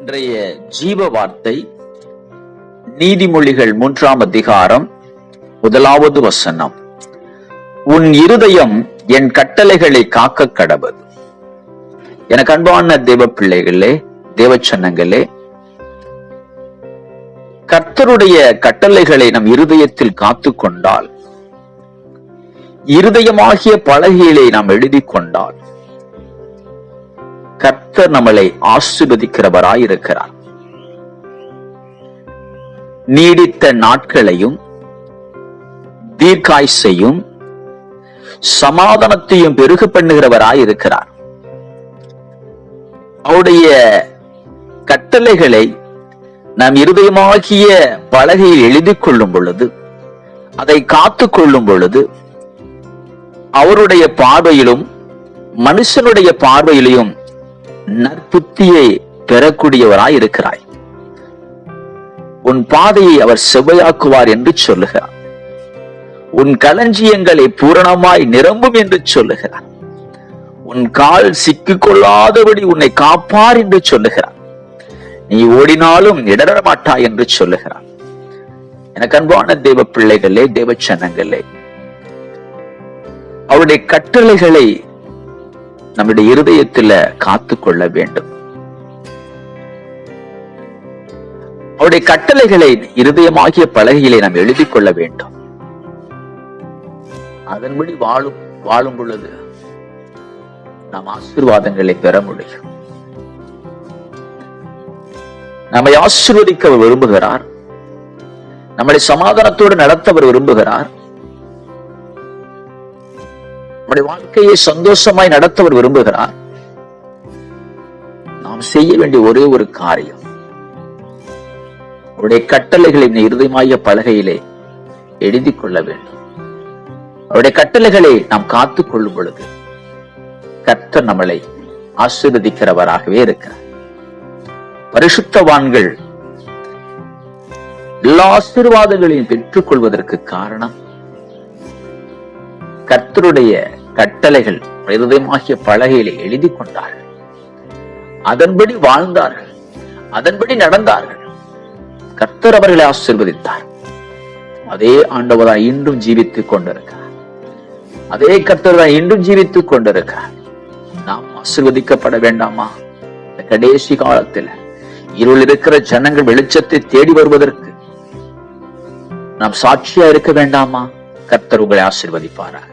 இன்றைய ஜீவ வார்த்தை நீதிமொழிகள் மூன்றாம் அதிகாரம் முதலாவது வசனம். உன் இருதயம் என் கட்டளைகளை காக்க கடவது எனக்கு அன்பான தேவ பிள்ளைகளே தேவச்சன்னங்களே கர்த்தருடைய கட்டளைகளை நம் இருதயத்தில் காத்து கொண்டால் இருதயமாகிய பலகையிலே நாம் எழுதி கொண்டால் கர்த்தர் நம்மளை ஆசிர்வதிக்கிறவராயிருக்கிறார். நீடித்த நாட்களையும் தீர்க்காய்சையும் சமாதானத்தையும் பெருகு பண்ணுகிறவராயிருக்கிறார். அவருடைய கட்டளைகளை நாம் இருதயமாகிய பலகையில் எழுதி கொள்ளும் பொழுது அதை காத்து கொள்ளும் பொழுது அவருடைய பார்வையிலும் மனுஷனுடைய பார்வையிலும் நற்புத்தியை பெறக்கூடியவராய் இருக்கிறாய். உன் பாதையை அவர் செவ்வையாக்குவார் என்று சொல்லுகிறார். உன் களஞ்சியங்களை பூரணமாய் நிரம்பும் என்று சொல்லுகிறார். உன் கால் சிக்கிக்கொள்ளாதபடி உன்னை காப்பார் என்று சொல்லுகிறார். நீ ஓடினாலும் இடர மாட்டாய் என்று சொல்லுகிறார். எனக்கு அன்பான தேவ பிள்ளைகளே தேவச்சனங்களே அவருடைய கட்டளைகளை நம்முடைய இருதயத்துல காத்து கொள்ள வேண்டும். அவருடைய கட்டளைகளை இருதயமாகிய பலகையிலே நாம் எழுதி கொள்ள வேண்டும். அதன்படி வாழும் வாழும் பொழுது நாம் ஆசீர்வாதங்களை பெற முடியும். நம்மை ஆசீர்வதிக்க விரும்புகிறார். நம்மளை சமாதானத்தோடு நடத்த அவர் விரும்புகிறார். நம்முடைய வாழ்க்கையை சந்தோஷமாய் நடத்தவர் விரும்புகிறார் நாம் செய்ய வேண்டிய ஒரே ஒரு காரியம் அவருடைய கட்டளைகளை இந்த பலகையிலே எழுதி கொள்ள வேண்டும். அவருடைய கட்டளைகளை நாம் காத்துக் கொள்ளும் பொழுது கர்த்தர் நம்மளை ஆசீர்வதிக்கிறவராகவே இருக்கிறார். பரிசுத்தவான்கள் எல்லா ஆசீர்வாதங்களையும் பெற்றுக் கொள்வதற்கு காரணம் கர்த்தருடைய கட்டளைகள் இருதயமாகிய பலகையிலே எழுதி கொண்டார்கள். அதன்படி வாழ்ந்தார்கள். அதன்படி நடந்தார்கள். கர்த்தர் அவர்களை ஆசிர்வதித்தார். அதே ஆண்டவராய் இன்றும் ஜீவித்துக் கொண்டிருக்கிறார். அதே கர்த்தர்தான் இன்றும் ஜீவித்துக் கொண்டிருக்கிறார். நாம் ஆசிர்வதிக்கப்பட வேண்டாமா? இந்த கடைசி காலத்தில் இருள் இருக்கிற ஜனங்கள் வெளிச்சத்தை தேடி வருவதற்கு நாம் சாட்சியா இருக்க வேண்டாமா? கர்த்தர் உங்களை ஆசீர்வதிப்பாராக.